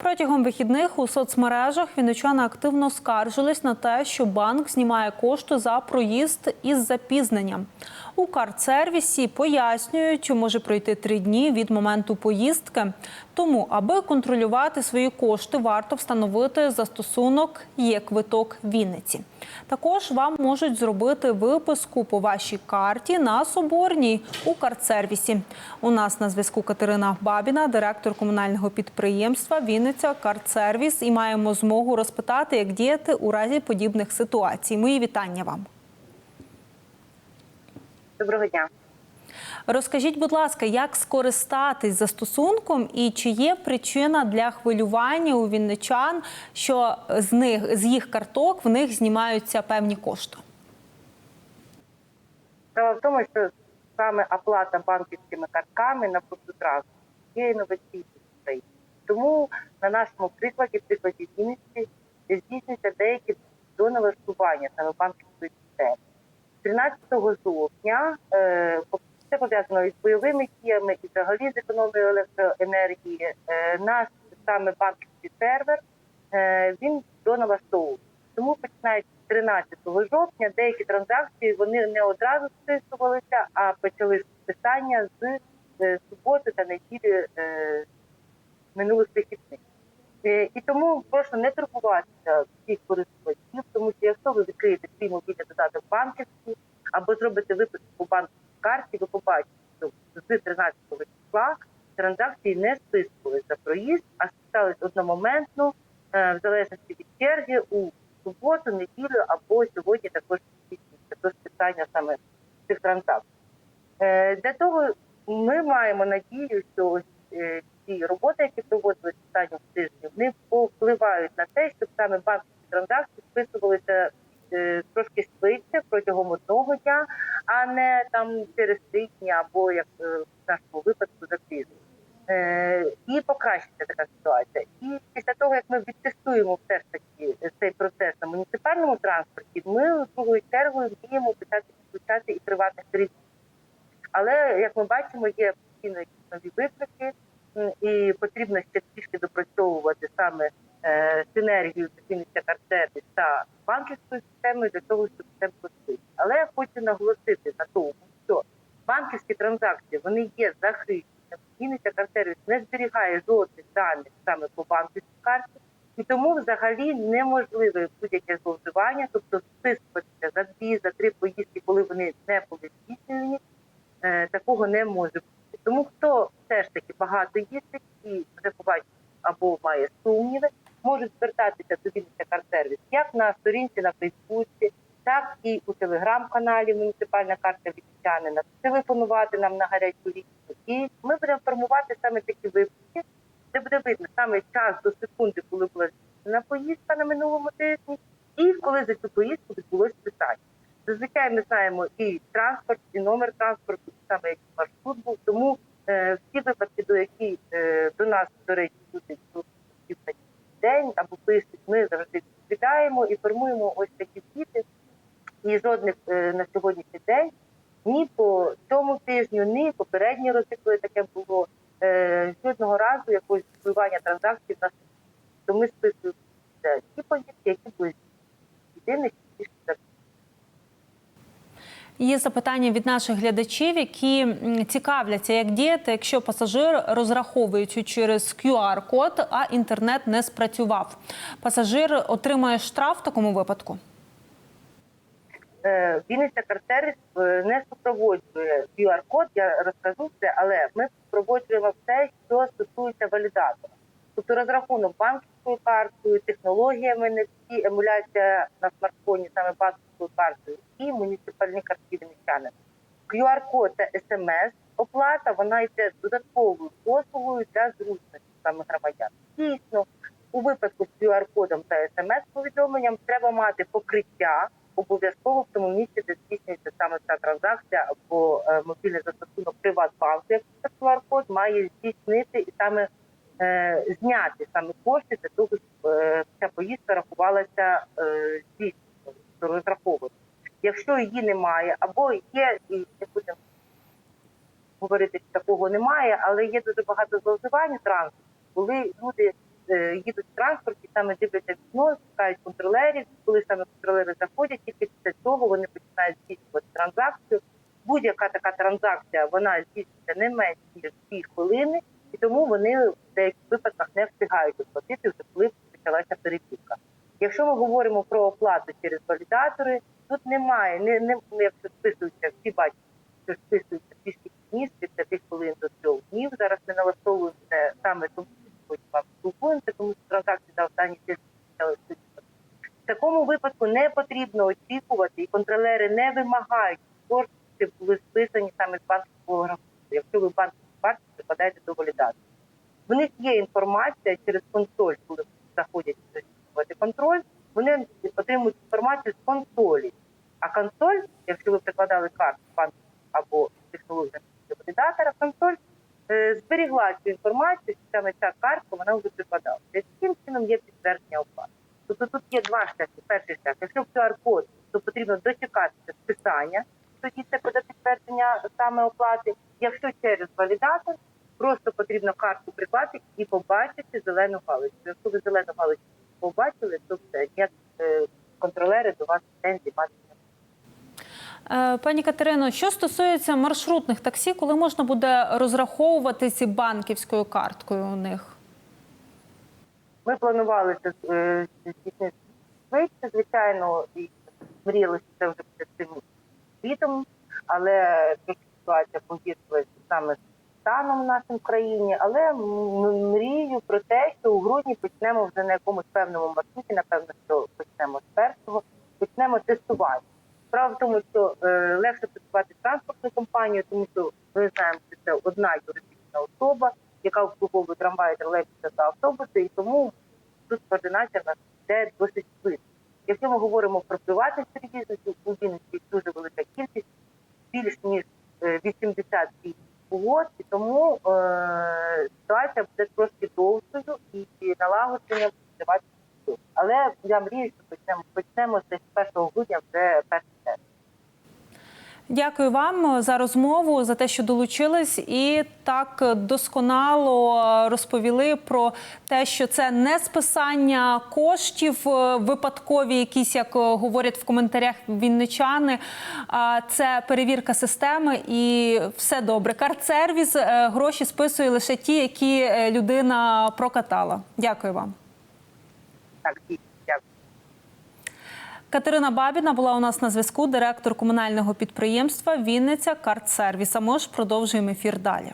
Протягом вихідних у соцмережах вінничани активно скаржились на те, що банк знімає кошти за проїзд із запізненням. У карт-сервісі пояснюють, може пройти три дні від моменту поїздки. Тому, аби контролювати свої кошти, варто встановити застосунок є квиток Вінниці. Також вам можуть зробити виписку по вашій карті на Соборній у карт-сервісі. У нас на зв'язку Катерина Бабіна, директор комунального підприємства Вінниця Карт-сервіс, і маємо змогу розпитати, як діяти у разі подібних ситуацій. Мої вітання вам. Доброго дня. Розкажіть, будь ласка, як скористатись застосунком і чи є причина для хвилювання у вінничан, що з них з їх карток в них знімаються певні кошти? Справа в тому, що саме оплата банківськими картками на трасу є інноваційною в Тому на нашому прикладі, прикладі Вінниці, здійснюються деякі доналаштування саме банківської системи. 13 жовтня е, це пов'язано із бойовими діями і взагалі з економією електроенергії. Е, наш саме банківський сервер е, він доналаштовував. Тому починаючи з 13 жовтня деякі транзакції вони не одразу списувалися, а почали списання з е, суботи та неділі минулих вихідних. І тому прошу не турбуватися всіх користувачів, тому що якщо ви відкриєте свій мобільний додаток банківський або зробите виписку по банківській карті, ви побачите, що з 13 числа транзакції не списувалися за проїзд, а списались одномоментно, е, в залежності від черги у суботу, неділю або сьогодні також до списання саме цих транзакцій. Е, Для того ми маємо надію, що ось е, ці роботи, які проводились останніх тижнів, вони повпливають на те, щоб саме банківські транзакції списувалися е, трошки швидше протягом одного дня, а не там через три дні або як е, в нашому випадку за тиждень. Е, І покращиться така ситуація. І після того, як ми відтестуємо все ж таки цей процес на муніципальному транспорті, ми другою чергою вміємо почати підключати і приватних перевізників. Але як ми бачимо, є постійно нові виклики, і потрібно ще трішки допрацьовувати саме е, синергію Вінниця Карсервіс та банківською системою для того, щоб це впустити. Але я хочу наголосити на тому, що банківські транзакції вони є захищені. Вінниця Карсервіс не зберігає жодних даних саме по банківській карті, і тому взагалі неможливе будь-яке зловживання, тобто списуватися за дві, за три поїздки, коли вони не були здійснені, е, такого не може бути. Тому хто все ж таки багато їздить і вже побачив або має сумніви, можуть звертатися до Вінниця Карсервіс як на сторінці на Фейсбуці, і у телеграм-каналі Муніципальна карта Вінничанина, телефонувати нам на гарячу лінію. І ми будемо формувати саме такі випадки, де буде видно саме час до секунди, коли була здійснена поїздка на минулому тижні, і коли за цю поїздку відбулось питання. Зазвичай ми знаємо і транспорт, і номер транспорту, і саме який маршрут був. Тому е, всі випадки, до які е, до нас, до речі, люди день або пишуть, ми завжди відповідаємо і формуємо ось такі. І жодних е, на сьогоднішній день ні по цьому тижню, ні попередні роки, коли таке було, е, жодного разу якогось впливання транзакцій було. То ми списуємо ті поїздки, які були єдиних Є запитання від наших глядачів, які цікавляться, як діяти, якщо пасажир розраховуючи через QR-код, а інтернет не спрацював. Пасажир отримає штраф в такому випадку. Е, Вінниця Картеріс е, не супроводжує QR-код, я розкажу це, але ми супроводжуємо все, що стосується валідатора. Тобто розрахунок банківською карткою, технологіями не всі, емуляція на смартфоні саме банківською картою і муніципальні картки вінничани. QR-код та смс оплата вона йде додатковою послугою для зручності саме громадян. Дійсно, у випадку з QR-кодом та смс-повідомленням треба мати покриття обов'язково місці, де здійснюється саме ця транзакція або е, мобільний застосунок Приватбанку, як QR-код має здійснити і саме е, зняти саме кошти для того, щоб е, ця поїздка рахувалася дійсно розрахована. Якщо її немає, або є, і не будемо говорити, що такого немає, але є дуже багато зловживань транспорту, коли люди їдуть в транспорті, саме дивляться вікно, шукають контролерів. Коли саме контролери заходять, тільки після цього вони починають здійснювати транзакцію. Будь-яка така транзакція вона здійснюється не менше ніж 2 хвилини, і тому вони в деяких випадках не встигають оплатити вже коли почалася перевірка. Якщо ми говоримо про оплату через валідатори, тут немає, не, не ну, якщо списуються, всі бачать, що списуються пішки днів з 5 хвилин до 3 днів. Зараз ми налаштовуємо це саме тому, що сьогодні вам спілкуємося, тому що транзакції за останні тижні почали списувати. В такому випадку не потрібно очікувати, і контролери не вимагають кошти, щоб були списані саме з банківського рахунку, якщо ви банківську карту припадаєте до валідації. В них є інформація через консоль, коли заходять здійснювати контроль, вони отримують інформацію з консолі. А консоль, якщо ви прикладали карту банку або технологію валідатора, консоль е, зберігла цю інформацію, що саме ця картка вона вже прикладала. Таким чином є підтвердження. Тобто тут є два шляхи. Перший шлях, якщо QR-код, то потрібно дочекатися списання, тоді це буде підтвердження саме оплати. Якщо через валідатор, просто потрібно картку прикласти і побачити зелену галочку. Якщо ви зелену галочку побачили, то все ніяк е, контролери до вас претензій мати Е, Пані Катерино, що стосується маршрутних таксі, коли можна буде розраховуватися банківською карткою у них? Ми планували це е, здійснити звичайно, і мріяли, що це вже буде цим літом, але ситуація погіршилася саме станом в нашій країні. Але мрію про те, що у грудні почнемо вже на якомусь певному маршруті, напевно, що почнемо з першого, почнемо тестувати. Справа в тому, що е, легше працювати з транспортною компанією, тому що ми знаємо, що це одна юридична особа, яка обслуговує трамваї, тролейбуси та автобуси, і тому тут координація нас йде досить швидко. Якщо ми говоримо про приватних перевізників, у Вінниці дуже велика кількість, більш ніж е, 80 угод, і тому е, ситуація буде трошки довшою і налагодження буде тривати. Але я мрію, що почнемо почнемо з 1 грудня вже перший. Дякую вам за розмову, за те, що долучились, і так досконало розповіли про те, що це не списання коштів е, випадкові, якісь як е, говорять в коментарях вінничани. А це перевірка системи, і все добре. Карт-сервіс е, гроші списує лише ті, які е, людина прокатала. Дякую вам. Катерина Бабіна була у нас на зв'язку, директор комунального підприємства Вінниця Картсервіс». А ми ж продовжуємо ефір далі.